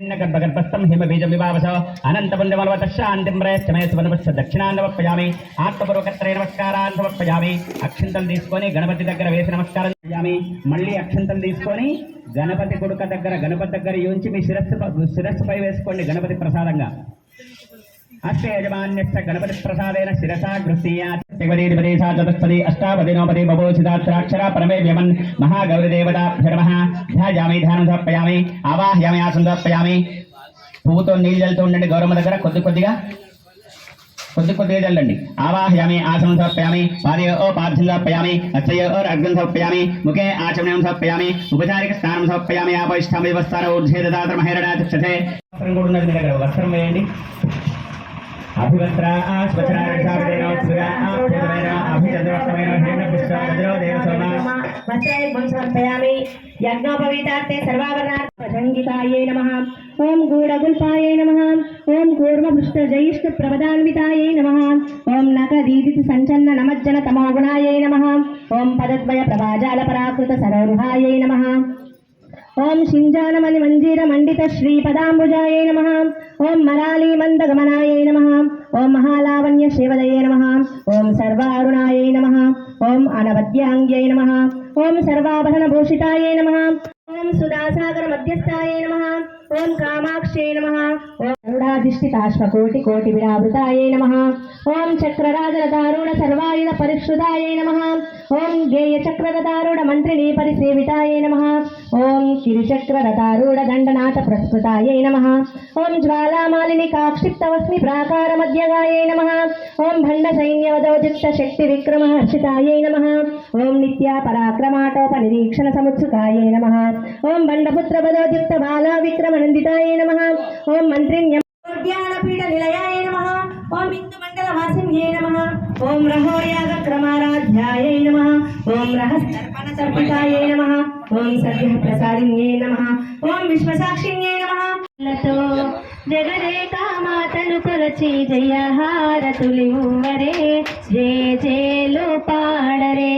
గర్భగర్భస్థం హిమబీజం విభావస అనంతపుణ్యమలవత శాంతిం ప్రయచ్చమే సువనపక్ష దక్షిణాన్ని సమర్పయామి ఆత్మపూర్వకత్రే నమస్కారాన్ని సమర్పయామి అక్షంతలు తీసుకొని గణపతి దగ్గర వేసి నమస్కారం చేయామి మళ్ళీ అక్షంతలు తీసుకొని గణపతి కొడుక దగ్గర గణపతి దగ్గర ఉంచి మీ శిరస్సు శిరస్సుపై వేసుకోండి గణపతి ప్రసాదంగా. అస్తే యజమాన్యస్థ గణపతి ప్రసాదేన శిరసా గృహీయాతిపదేశా శివరీపదే అష్టాపది నవపది బభోచిదాక్షర పరమే వ్యమన్ మహాగౌరిదేవతాభ్యర్మ ధ్యాయామి ధ్యానం సమర్పయామి ఆవాహ్యామి ఆసం సమర్పయామి పువ్వుతో నీళ్ళు చల్లుతూ ఉండండి గౌరమ్మ దగ్గర కొద్ది కొద్దిగా కొద్ది కొద్దిగా చల్లండి ఆవాహ్యామి ఆసనం సమర్పయామి పాదయ ఓ పార్థం సమర్పయామి అచ్చయ ఓ అర్ఘం సమర్పయామి ముఖే ఆచమనం సమర్పయామి ఉపచారిక స్నానం సమర్పయామి ఆపయిష్టామి వస్తార ఊర్ధ్వే దదాత్ర మహేరడా వస్త్రం కూడా ఉన్నది మీ దగ్గర వస్త్రం వేయండి. అభివస్త్ర వస్త్రాయుగ్మం యజ్ఞోపవీతార్థే సర్వాభరణార్థంగితాయై నమ ఓం గూఢగుల్పాయై నమ ఓం కూర్మభృష్ట జయిష్ట నమ ఓం నకదీదిత సంచన్న నమజ్జన తమోగుణాయై నమ ఓం పదద్వయ ప్రభాజాల పరాకృత సరోరుహాయై నమ ఓం శింజానమణి మంజీర మండిత శ్రీ పదాంబుజాయ నమ. ఓం మరాళీ మందగమనాయ నమ. ఓం మహాలావణ్య శివదయ నమ. ఓం సర్వారుణాయ నమ. ఓం అనవద్యాంగ్యై నమ. ఓం సర్వాభరణ భూషితాయ నమ. ఓం సుధాసాగర మధ్యస్థాయ నమ. ఓం కామాక్షే నమ. ఓం గరుడాధిష్ఠితాశ్వకోటి కోటి విరావృతాయ నమ. ఓం చక్రరాజరదారుణ సర్వాయుధ పరిశ్రుతాయ నమ. ఓం గేయ చక్రరదారుణ మంత్రిని పరిసేవితాయ నమ. ఓం కిరిచక్రరదారుణ దండనాథ ప్రస్ఫుతాయ నమ. ఓం జ్వాలామాలిని కాక్షిప్తవస్మి ప్రాకార మధ్యగాయ నమ. ఓం భండ సైన్యవదోజిత శక్తి విక్రమ హర్షితాయ నమ. ఓం నిత్యా పరాక్రమాటోప నిరీక్షణ సముత్సుకాయ నమ. ఓం భండపుత్ర పదోజిత బాలా విక్రమ విక్రమనందితాయ నమ ఓం మంత్రిణ్య జ్ఞానపీఠ నిలయాయ నమ. ఓం హిందూ మండల వాసిన్యే నమ. ఓం రహోయాగ క్రమారాధ్యాయ నమ. ఓం రహస్తర్పణ తర్పితాయ నమ. ఓం సద్య ప్రసాదిన్యే నమ. ఓం విశ్వసాక్షిణ్యే నమ. జగదేక మాతను కొలచి జయహారతులివ్వరే జయ జయలు పాడరే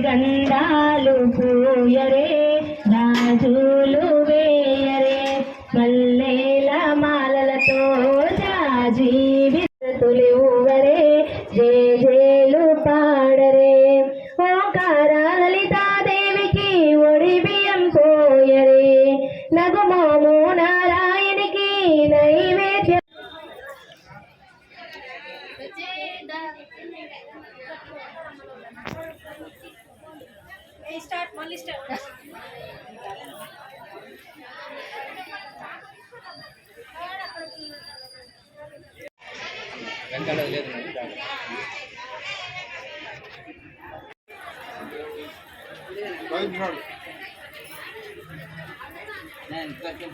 గంధాలు పూయరే.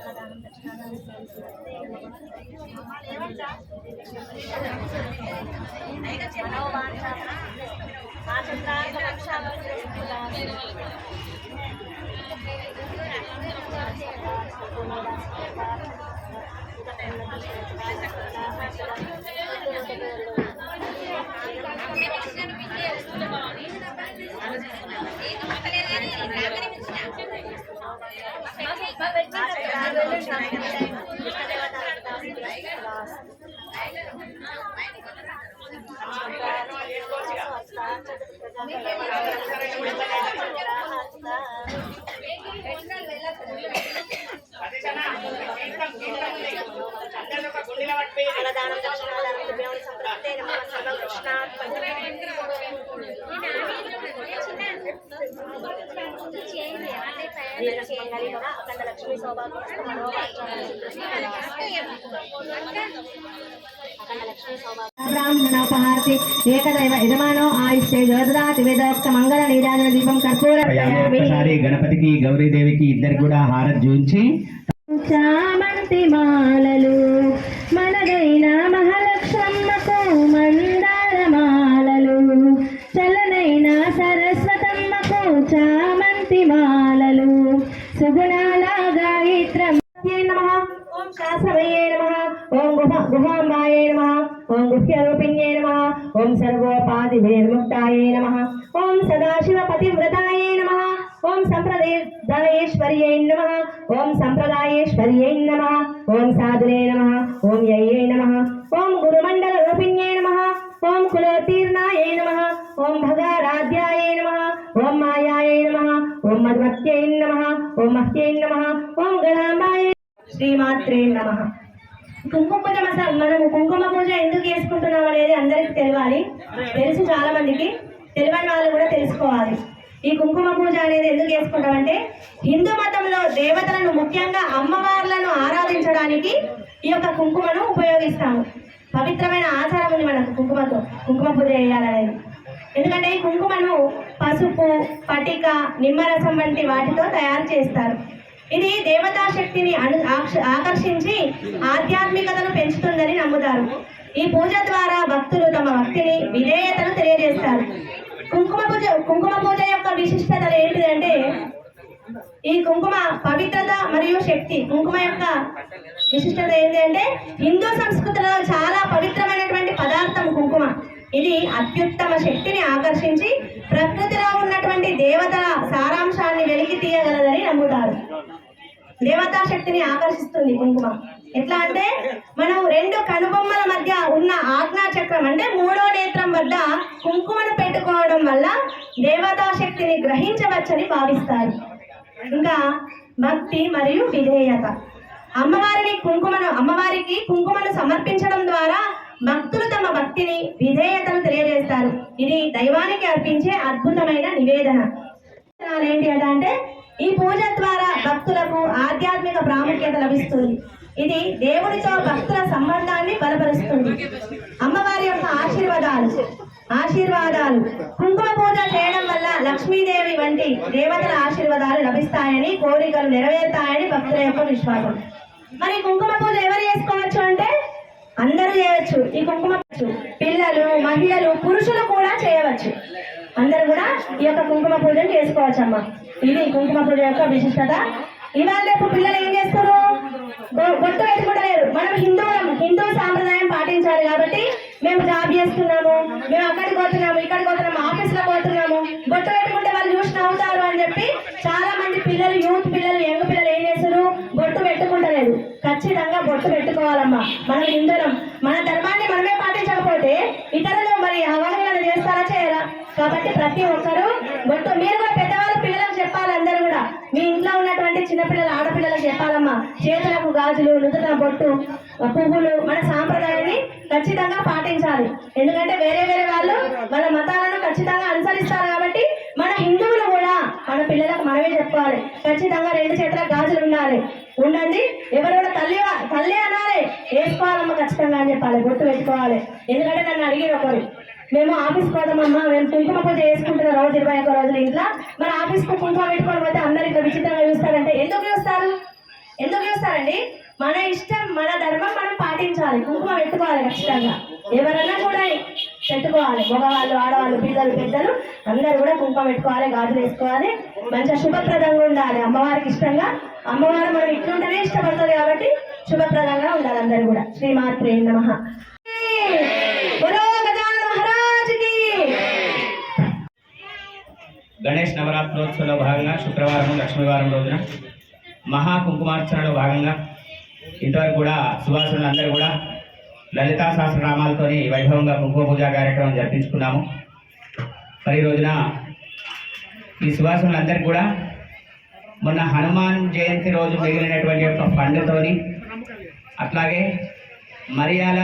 అన్నదానం లక్ష్మీ ఏకదైవ యజమానో మంగళ నీరాజన దీపం కర్పూర ఒక్కసారి గణపతికి గౌరీదేవికి ఇద్దరికి కూడా హారతి చూంచి చామంతి మాలలు మనదైన ఓం నమ ఓం గుహ గుహాంబాయే నమ ఓం గుహ్యరూపిణ్యే నమ ఓం సర్వోపాధి నిర్ముక్తాయే నమ ఓం సదాశివ పతివ్రతాయే నమ ఓం సంప్రదాయేశ్వర్యై నమ ఓం సంప్రదాయేశ్వర్యై నమ ఓం సాధునే నమ ఓం యయ్యే నమ ఓం గురుమండల రూపిణ్యే నమ ఓం కులోత్తీర్ణాయే నమ ఓం భగారాధ్యాయే నమ ఓం మాయాయ నమ ఓం మధుమత్యై నమ ఓం మహ్యై నమ ఓం గణాంబాయ శ్రీమాత్రే నమ. కుంకుమ పూజ మనం కుంకుమ పూజ ఎందుకు చేసుకుంటున్నాం అనేది అందరికి తెలియాలి తెలుసు చాలా మందికి తెలియని వాళ్ళు కూడా తెలుసుకోవాలి. ఈ కుంకుమ పూజ అనేది ఎందుకు చేసుకుంటామంటే హిందూ మతంలో దేవతలను ముఖ్యంగా అమ్మవార్లను ఆరాధించడానికి ఈ యొక్క కుంకుమను ఉపయోగిస్తాము. పవిత్రమైన ఆచారం ఉంది మనకు కుంకుమతో కుంకుమ పూజ చేయాలనేది. ఎందుకంటే ఈ కుంకుమను పసుపు పటిక నిమ్మరసం వంటి వాటితో తయారు చేస్తారు. ఇది దేవతా శక్తిని అను ఆకర్షించి ఆధ్యాత్మికతను పెంచుతుందని నమ్ముతారు. ఈ పూజ ద్వారా భక్తులు తమ భక్తిని విధేయతను తెలియజేస్తారు. కుంకుమ పూజ కుంకుమ పూజ యొక్క విశిష్టతలు ఏంటిదంటే ఈ కుంకుమ పవిత్రత మరియు శక్తి. కుంకుమ యొక్క విశిష్టత ఏంటి అంటే హిందూ సంస్కృతిలో చాలా పవిత్రమైనటువంటి పదార్థం కుంకుమ. ఇది అత్యుత్తమ శక్తిని ఆకర్షించి ప్రకృతిలో ఉన్నటువంటి దేవతల సారాంశాన్ని వెలికి తీయగలదని నమ్ముతారు. దేవతా శక్తిని ఆకర్షిస్తుంది కుంకుమ. ఎట్లా అంటే మనం రెండు కనుబొమ్మల మధ్య ఉన్న ఆజ్ఞా చక్రం అంటే మూడో నేత్రం వద్ద కుంకుమను పెట్టుకోవడం వల్ల దేవతా శక్తిని గ్రహించవచ్చని భావిస్తారు. ఇంకా భక్తి మరియు విధేయత. అమ్మవారిని కుంకుమను అమ్మవారికి కుంకుమను సమర్పించడం ద్వారా భక్తులు తమ భక్తిని విధేయతను తెలియజేస్తారు. ఇది దైవానికి అర్పించే అద్భుతమైన నివేదన. ఏంటి అంటే ఈ పూజ ద్వారా భక్తులకు ఆధ్యాత్మిక ప్రాముఖ్యత లభిస్తుంది. ఇది దేవుడితో భక్తుల సంబంధాన్ని బలపరుస్తుంది. అమ్మవారి యొక్క ఆశీర్వాదాలు ఆశీర్వాదాలు. కుంకుమ పూజ చేయడం వల్ల లక్ష్మీదేవి వంటి దేవతల ఆశీర్వాదాలు లభిస్తాయని కోరికలు నెరవేరుతాయని భక్తుల యొక్క విశ్వాసం. మరి కుంకుమ పూజ ఎవరు చేసుకోవచ్చు అంటే? అందరూ చేయవచ్చు. ఈ కుంకుమ పూజ పిల్లలు మహిళలు పురుషులు కూడా చేయవచ్చు. అందరూ కూడా ఈ యొక్క కుంకుమ పూజను చేసుకోవచ్చమ్మా. ఇది కుంకుమ పూజ యొక్క విశిష్టత. ఇవాళ రేపు పిల్లలు ఏం చేస్తారు? గొ- పెట్టుకుంటలేరు. మనం హిందువులం హిందూ సాంప్రదాయం పాటించాలి కాబట్టి మేము జాబ్ చేస్తున్నాము మేము అక్కడికి పోతున్నాము ఇక్కడికి పోతున్నాము ఆఫీస్లో పోతున్నాము. బొట్టు పెట్టుకుంటే ప్రతి ఒక్కరు బొట్టు మీరు కూడా పెద్దవాళ్ళు పిల్లలకు చెప్పాలి అందరూ కూడా. మీ ఇంట్లో ఉన్నటువంటి చిన్నపిల్లలు ఆడపిల్లలకు చెప్పాలమ్మా. చేతులకు గాజులు నుదుట బొట్టు పువ్వులు మన సాంప్రదాయాన్ని ఖచ్చితంగా పాటించాలి. ఎందుకంటే వేరే వేరే వాళ్ళు మన మతాలను ఖచ్చితంగా అనుసరిస్తారు కాబట్టి మన హిందువులు కూడా మన పిల్లలకు మనమే చెప్పుకోవాలి. ఖచ్చితంగా రెండు చేతుల గాజులు ఉండాలి. ఉండండి. ఎవరు కూడా తల్లి తల్లి అనాలి. వేసుకోవాలమ్మా ఖచ్చితంగా అని చెప్పాలి. బొట్టు పెట్టుకోవాలి. ఎందుకంటే నన్ను అడిగిన ఒకరు. మేము ఆఫీస్ పోదామమ్మా మేము కుంకుమ పూజ చేసుకుంటున్నాం రోజు ఇరవై ఒక్క రోజులు ఇంట్లో. మరి ఆఫీస్కు కుంకుమ పెట్టుకొని పోతే అందరు ఇక్కడ విచిత్రంగా చూస్తారంటే ఎందుకు చూస్తారు? ఎందుకు చూస్తారండి? మన ఇష్టం మన ధర్మం మనం పాటించాలి. కుంకుమ పెట్టుకోవాలి ఖచ్చితంగా. ఎవరన్నా కూడా పెట్టుకోవాలి. మగవాళ్ళు ఆడవాళ్ళు పిల్లలు పెద్దలు అందరూ కూడా కుంకుమ పెట్టుకోవాలి గాజులు వేసుకోవాలి. మంచిగా శుభప్రదంగా ఉండాలి. అమ్మవారికి ఇష్టంగా. అమ్మవారు మనం ఇట్లుంటేనే ఇష్టపడుతుంది కాబట్టి శుభప్రదంగా ఉండాలి అందరూ కూడా. శ్రీమాత్రే నమ. గణేష్ నవరాత్రోత్సవంలో భాగంగా శుక్రవారం లక్ష్మీవారం రోజున మహా కుంకుమార్చనలో భాగంగా ఇంతవరకు కూడా సుభాషులు అందరూ కూడా లలితా సహస్రనామాలతోని వైభవంగా కుంకుమ పూజా కార్యక్రమం జరిపించుకున్నాము. మరి రోజున ఈ సువాసులందరికీ కూడా మొన్న హనుమాన్ జయంతి రోజు మిగిలినటువంటి యొక్క ఫండ్తోని అట్లాగే మరియాల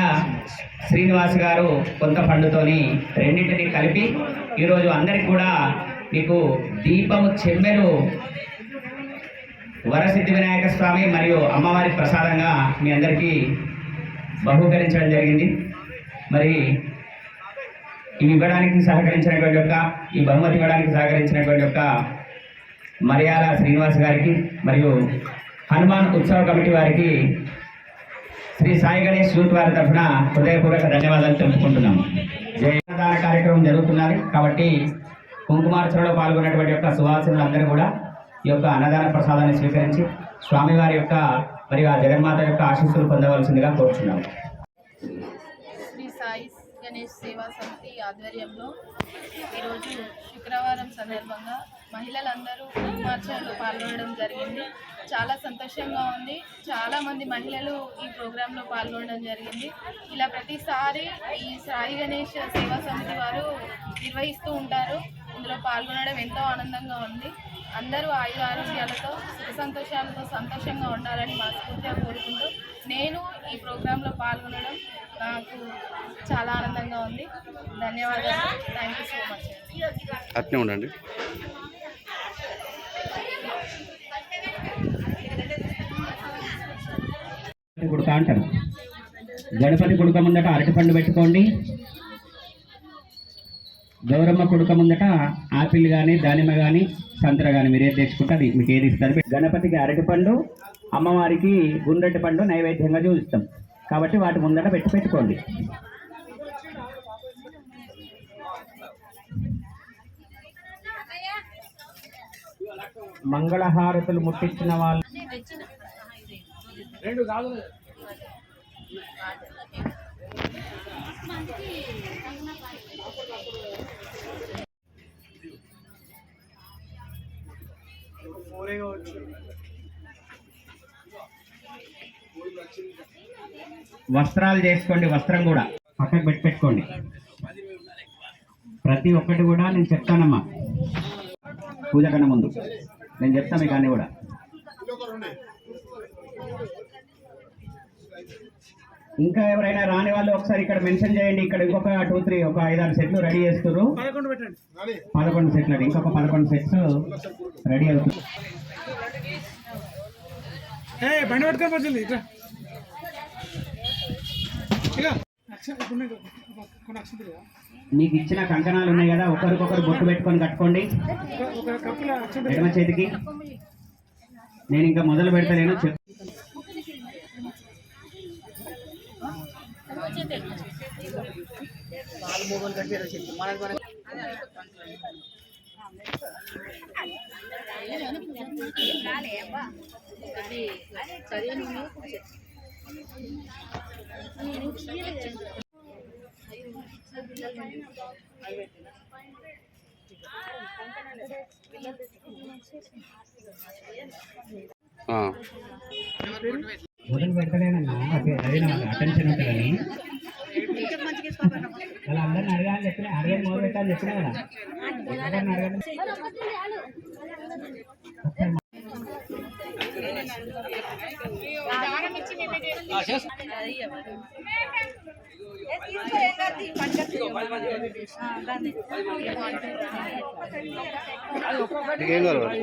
శ్రీనివాస్ గారు కొంత ఫండ్తోని రెండింటిని కలిపి ఈరోజు అందరికి కూడా మీకు దీపము చెమ్మెలు వరసిద్ధి వినాయక స్వామి మరియు అమ్మవారి ప్రసాదంగా మీ అందరికీ బహూకరించడం జరిగింది. మరి ఇవి ఇవ్వడానికి సహకరించినటువంటి యొక్క ఈ బహుమతి ఇవ్వడానికి సహకరించినటువంటి యొక్క మరియాల శ్రీనివాస్ గారికి మరియు హనుమాన్ ఉత్సవ కమిటీ వారికి శ్రీ సాయి గణేష్ యూత్ వారి తరఫున హృదయపూర్వక ధన్యవాదాలు తెలుపుకుంటున్నాము. జయ కార్యక్రమం జరుగుతున్నది కాబట్టి కుంకుమార్చనలో పాల్గొన్నటువంటి యొక్క సువాసనులు అందరూ కూడా ఈ యొక్క అన్నదాన ప్రసాదాన్ని స్వీకరించి స్వామివారి యొక్క మరి ఆ జగన్మాత యొక్క ఆశీస్సులు పొందవలసిందిగా కోరుచున్నాము. శ్రీ సాయి గణేష్ సేవా సమితి ఆధ్వర్యంలో ఈరోజు శుక్రవారం సందర్భంగా మహిళలందరూ కుంకుమార్చనలో పాల్గొనడం జరిగింది. చాలా సంతోషంగా ఉంది. చాలామంది మహిళలు ఈ ప్రోగ్రాంలో పాల్గొనడం జరిగింది. ఇలా ప్రతిసారి ఈ సాయి గణేష్ సేవా సమితి వారు నిర్వహిస్తూ ఉంటారు. ఇందులో పాల్గొనడం ఎంతో ఆనందంగా ఉంది. అందరూ ఆయుర ఆరోగ్యాలతో సుఖ సంతోషాలతో సంతోషంగా ఉండాలని మనస్ఫూర్తిగా కోరుకుంటూ నేను ఈ ప్రోగ్రాంలో పాల్గొనడం నాకు చాలా ఆనందంగా ఉంది. ధన్యవాదాలు. థ్యాంక్ యూ సో మచ్ అట్నే ఉండండి. గణపతి గుడక అంటారు గణపతి గుడక ముందట అరటిపండు పెట్టుకోండి. గౌరమ్మ కుడుక ముందట ఆపిల్ కానీ దానిమ్మ కానీ సంతర కానీ మీరు ఏది తెచ్చుకుంటే అది మీకు ఏది ఇస్తారు గణపతికి అరటిపండు అమ్మవారికి గుండ్రటి పండు నైవేద్యంగా చూపిస్తాం. కాబట్టి వాటి ముందట పెట్టి పెట్టుకోండి. మంగళహారతులు ముట్టించిన వాళ్ళు వస్త్రాలు చేసుకోండి వస్త్రం కూడా. పక్కకు పెట్టి పెట్టుకోండి. ప్రతి ఒక్కటి కూడా నేను చెప్తానమ్మా. పూజ కన్నా ముందు. నేను చెప్తాను మీకు అన్ని కూడా. ఇంకా ఎవరైనా రాని వాళ్ళు ఒకసారి ఇక్కడ మెన్షన్ చేయండి. ఇక్కడ ఇంకొక టూ త్రీ ఒక ఐదారు సెట్లు రెడీ చేస్తున్నారు పదకొండు సెట్లు అండి ఇంకొక పదకొండు సెట్స్ రెడీ అవుతుంది మీకు ఇచ్చిన కంకణాలు ఉన్నాయి కదా ఒకరికొకరు బొట్టు పెట్టుకొని కట్టుకోండి. ఎడమ చేతికి. నేను ఇంకా మొదలు పెడతలేను చెప్ ఆ. మొదలు పెడతలేనన్నా అదే అదే నాకు అటెన్షన్ ఉంటుందని అలా అందరిని అడగాలని చెప్పిన అడగని మొదలు పెట్టాలని చెప్పినా కదా. అడగండి నీకేం కావాలి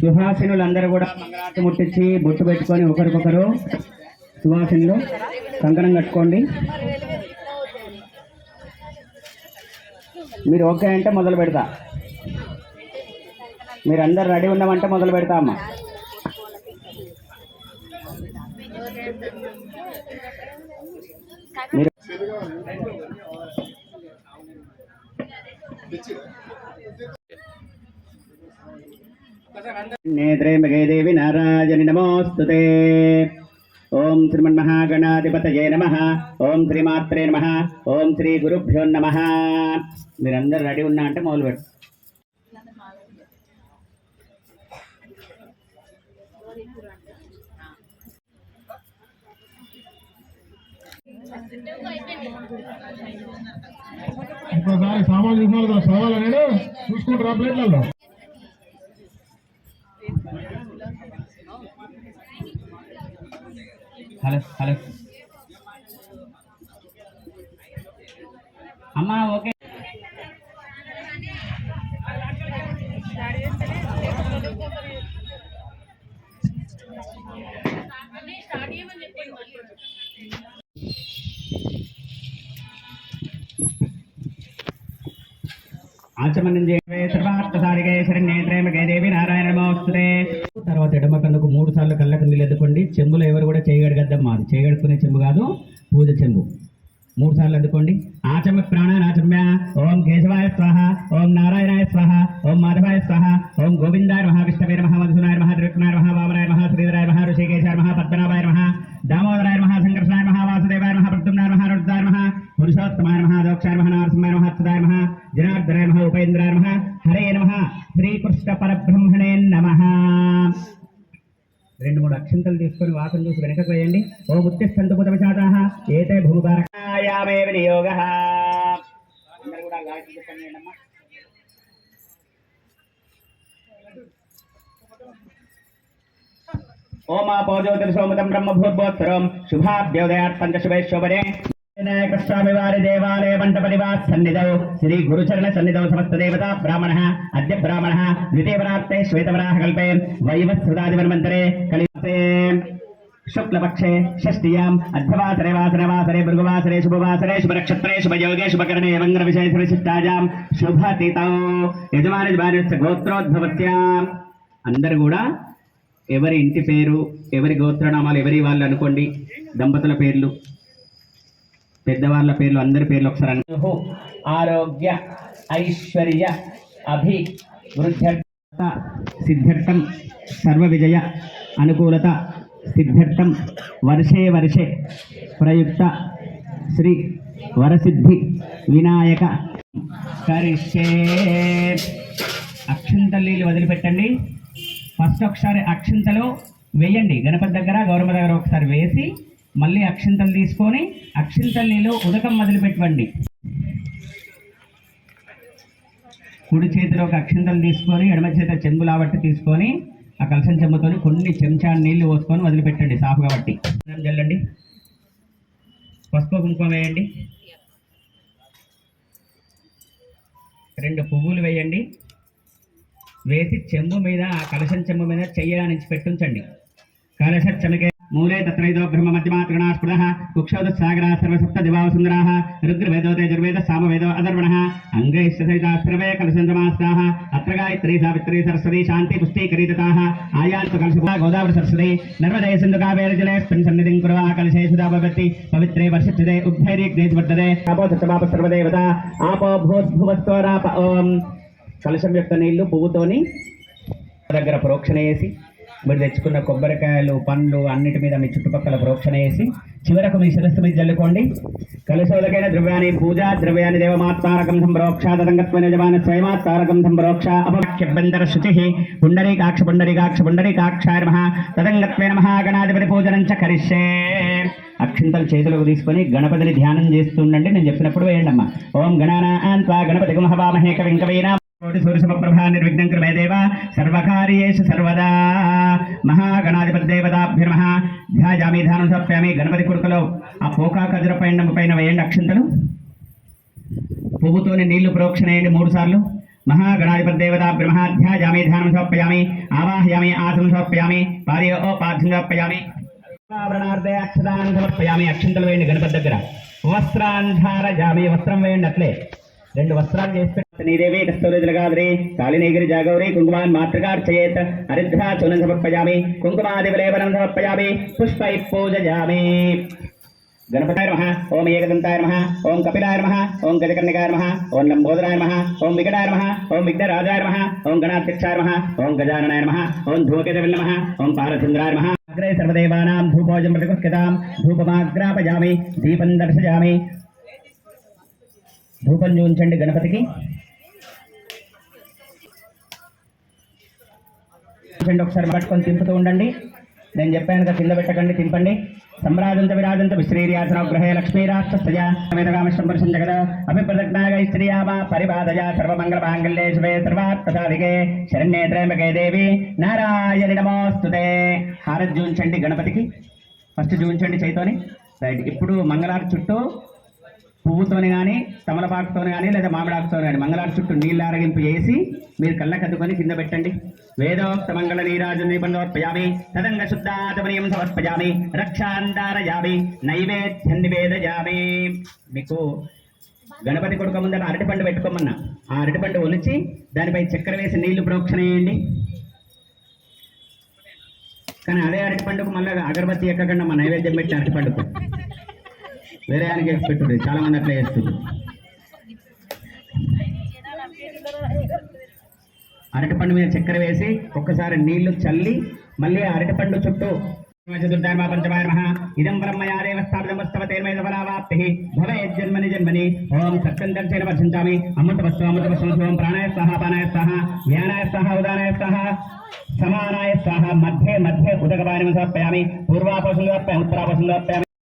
సుహాసినులందరూ కూడా మంగళారతి ముట్టించి బొట్టు పెట్టుకొని ఒకరికొకరు సుహాసినులు కంకణం కట్టుకోండి. మీరు ఓకే అంటే మొదలు పెడతా. మీరు అందరు రెడీ ఉన్నామంటే మొదలు పెడతా అమ్మా నేత్రే మగే దేవి నారాయణి నమోస్తుతే ఓం శ్రీమన్మహాగణాధిపతయే నమ. ఓం శ్రీమాత్రే నమ. ఓం శ్రీ గురుభ్యో నమ. మీరందరూ రెడీ ఉన్నా అంటే మొదలు పెట్టు ఇంకోసారి సామాన్ చూసిన చదవాలి నేను చూసుకుంటారా ప్లేట్లలో? Hello hello. అమ్మా ఓకే. ఆచమనం చేయవే దేవి నారాయణ నమోస్తుతే తర్వాత ఎడమ కన్నుకు మూడు సార్లు కళ్ళకు నీళ్ళు ఎద్దుకోండి చెంబులో ఎవరు కూడా చేయగడగద్దమ్మా అది చేయగడుకునే చెంబు కాదు పూజ చెంబు. మూడు సార్లు అందుకోండి. ప్రాణ ప్రాణానాచమ్య. ఓం కేశవాయ స్వాహ ఓం నారాయణాయ స్వాహ ఓం మాధవాయ స్వాహ ఓం గోవిందాయ మహా విష్ణవే మహా మధుసూనాయ మహా త్రివిక్రమాయ మహా వామనాయ మహా శ్రీధరాయ మహా ఋషికేశాయ మహా పద్మనాభాయ మహా దామోదరాయ మహా సంకర్షణాయ మహా వాసుదేవాయ మహా ప్రద్యుమ్నాయ మహా రుద్రాయ మహా పురుషోత్తమాయ మహా దోక్షాయ మహా నరసింహాయ మహా అచ్యుతాయ మహా జనార్దనాయ మహా ఉపేంద్రాయ మహా హరే నమః శ్రీకృష్ణ పరబ్రహ్మణే నమః రెండు మూడు అక్షంతలు తీసుకొని వాసన చూసి వెనక పోయండి ఓ ఉత్తిష్టంతు పుతవిషాదాః ఏతే భూభారకాయామే వినియోగ. అందరూ కూడా గాయత్రి జపం చేయండమ్మా. ఓమాపో జ్యోతిర్సోమతం బ్రహ్మభూర్భోత్సరం శుభాభ్యోదయాత్ పంచశుభేశ్వరే వినాయకస్వామి వారి దేవాలయ మంటపనివాస్ సన్నిధౌ శ్రీ గురుచరణ సన్నిధౌ సమస్త దేవతా బ్రాహ్మణ అద్య బ్రాహ్మణ ద్వితీయవరాత్తే శ్వేతవరాహ కల్పే వైవస్వదాదివర్మంతరే కలిపే శుక్లపక్షే షష్ఠియాం అర్ధవాసరే వాసరే వాసరే భృగువాసరే శుభవాసరే శుభనక్షత్రే శుభయోగే శుభకరణే మంగళ విశేష విశిష్టాజాం శుభతితో యజమాని యజమాని గోత్రోద్భవత్యాం అందరు కూడా ఎవరి ఇంటి పేరు ఎవరి గోత్రనామాలు ఎవరి వాళ్ళు అనుకోండి దంపతుల పేర్లు పెద్దవాళ్ళ పేర్లు అందరి పేర్లు ఒకసారి అను ఆరోగ్య ఐశ్వర్య అభి వృద్ధ్యర్థ సిద్ధ్యర్థం సర్వ విజయ అనుకూలత సిద్ధ్యర్థం వర్షే వర్షే ప్రయుక్త శ్రీ వరసిద్ధి వినాయక కరిష్యే. అక్షంతల్లీలు వదిలిపెట్టండి. ఫస్ట్ ఒకసారి అక్షింతలు వేయండి. గణపతి దగ్గర గౌరమ్మ దగ్గర ఒకసారి వేసి మళ్ళీ అక్షింతలు తీసుకొని అక్షింతల్లీలో ఉదకం వదిలిపెట్టండి. కుడి చేతిలో ఒక అక్షింతలు తీసుకొని ఎడమ చేత చెంబు లాబట్టి తీసుకొని ఆ కలసం చెంబుతోని కొన్ని చెంచా నీళ్ళు పోసుకొని వదిలిపెట్టండి సాఫ్ కాబట్టి జల్లండి. పసుపు కుంకుమ వేయండి. రెండు పువ్వులు వేయండి. వేసి చెంబు మీద ఆ కలశం చెంబు మీద చెయ్యడానికి పెట్టుంచండి. కలశ చెమకే మూలే తత్రైదో బ్రహ్మ మధ్యమాత్రణా స్ఫుట కుక్షౌద సాగరా సర్వసప్త దివావ సుందరాః రుద్రవేదో తేజుర్వేద సామవేదో అధర్వణః అంగైశ్చ సహితాస్త్రవే అత్ర గాయత్రీ సావిత్రీ సరస్వతి శాంతి పుష్టీకరీతతాః ఆయాంతు కలశ గోదావరి సరస్వతి నర్మదే సింధు కావేరి జలేస్మిన్ సన్నిధిం కుర్వా కలశే సుధా పవిత్రే పవిత్రే వర్షిష్యతే ఉద్ధైర్యగ్నేతి వర్తతే ఆపో సత్యమాప సర్వదేవత ఆపో భూద్భువస్వరాప కలశం యొక్క నీళ్ళు పువ్వుతోని దగ్గర ప్రోక్షణ వేసి మీరు తెచ్చుకున్న కొబ్బరికాయలు పండ్లు అన్నిటి మీద మీ చుట్టుపక్కల ప్రోక్షణ వేసి చివరకు మీ శిరస్సు మీద జల్లుకోండి కలశోదకైన ద్రవ్యాన్ని పూజా ద్రవ్యాన్ని దేవమాత్తారకం సంప్రోక్ష తదంగత్వ యజమాన స్వయమాత్మారకం సంప్రోక్ష అపవాక్యబంధర శుచి పుండరీకాక్ష పుండరీకాక్ష పుండరీకాక్షాయ నమ తదంగత్వైన మహాగణాధిపతి పూజనం చ కరిష్యే. అక్షింతలు చేతులకు తీసుకొని గణపతిని ధ్యానం చేస్తుండండి నేను చెప్పినప్పుడు వేయండి అమ్మా ఓం గణానా గణపతి గుమహవామహే కవిం కవీనా నిర్విఘ్నం కృమే దేవ సర్వకార్యేషు సర్వదా. మహాగణాధిపతి దేవతాభ్యర్మ ధ్యాయామి ధ్యానం సమర్పయామి గణపతి కొడుకులో. ఆ పోకా కదుర పైన పైన వేయండి అక్షంతలు. పువ్వుతోని నీళ్ళు ప్రోక్షణేయండి మూడు సార్లు మహాగణాధిపతి దేవతా ధ్యాయామి ధ్యానం సమర్పయామి ఆవాహయామి ఆసనం సమర్పయామి పార్యో పార్థం సమర్పయామి ఆవరణార్థే అక్షదానం సమర్పయామి అక్షంతలు వేయండి గణపతి దగ్గర. వస్త్రాంధారయామి వస్త్రం వేయండి అట్లే. రెండు వస్త్రాలు చేసి పెట్టి నీదేవి కస్తూరిజలగాద్రి కాళినేగిరి జాగౌరి కుంకుమాన్ మాతృకార్చయేత్ హరిద్రా చూనం సమర్పయామి కుంకుమాదివలేపనం సమర్పయామి పుష్పై పూజయామి గణపతాయ నమ ఓం ఏకదంతాయ నమ ఓం కపిలాయ నమ ఓం గజకర్ణికాయ నమ ఓం లంబోదరాయ నమ ఓం వికటాయ నమ ఓం విఘ్నరాజాయ నమ ఓం గణాధ్యక్షాయ నమ ఓం గజాననాయ నమ ఓం ధూమకేతవి నమ ఓం పాలచంద్రాయ నమ అగ్రే సర్వదేవానాం ధూపోజం ప్రతిపక్షతాం ధూపమాగ్రాపయామి దీపం దర్శయామి ధూపం చూంచండి గణపతికి చూడండి ఒకసారి పట్టుకొని తింపుతూ ఉండండి. నేను చెప్పాను కదా కింద పెట్టకండి తింపండి. సమ్రాజంత విరాజంత విశ్రీర్యాసన గృహే లక్ష్మీరాష్ట్రస్తయామేతకామశంపర్శం జగద. అభిప్రదగ్నాగ స్త్రియామ పరిపాదయ సర్వమంగళ మాంగళ్యే శుభే సర్వాత్మసాధికే శరణ్యే త్రయంబకే దేవి. నారాయణి నమోస్తుతే. హారతి చూపించండి గణపతికి. ఫస్ట్ చూపించండి చైతోని. రైట్ ఇప్పుడు మంగళార్ చుట్టూ పువ్వుతోని కానీ తమలపాకుతోని కానీ లేదా మామిడాకుతో కానీ మంగళారు చుట్టూ నీళ్ళు ఆరగింపు చేసి మీరు కళ్ళకద్దుకొని కింద పెట్టండి. వేదోక్త మంగళ నీరాజు నిబంధోత్పయామి తదంగ శుద్ధాతమనీయం సమర్పయామి రక్షాంధారయామి నైవేద్యం నివేదయామి మీకు గణపతి కొడుక ముందర అరటిపండు పెట్టుకోమన్నా. ఆ అరటిపండు ఒలిచి దానిపై చక్కెర వేసి నీళ్ళు ప్రోక్షణ వేయండి కానీ అదే అరటిపండుకు మళ్ళీ అగరబత్తి ఎక్కకుండా మా నైవేద్యం పెట్టి అరటిపండుకు. వేరే ఆయనకి పెట్టుడు. చాలా మంది అట్లా చేస్తుంది అరటిపండు మీద చక్కెర వేసి ఒక్కసారి నీళ్ళు చల్లి మళ్ళీ అరటిపండు చుట్టూ చతుర్ధర్మ పంచమాయ నమః ఇదం బ్రహ్మయా దేవస్థాపితమస్తవతేర్మేదఫలావాప్తి భవేజ్జన్మని జన్మని. ఓం సత్యం దర్శన వర్షించామి. అమృతవస్తు అమృతవస్తు ప్రాణాయ స్వాహ పానాయ స్వాహ జ్ఞానాయ స్వాహ ఉదానాయ సమానాయ ఉదకపాని సమర్పయామి. సమర్పయామి సమర్పయామి.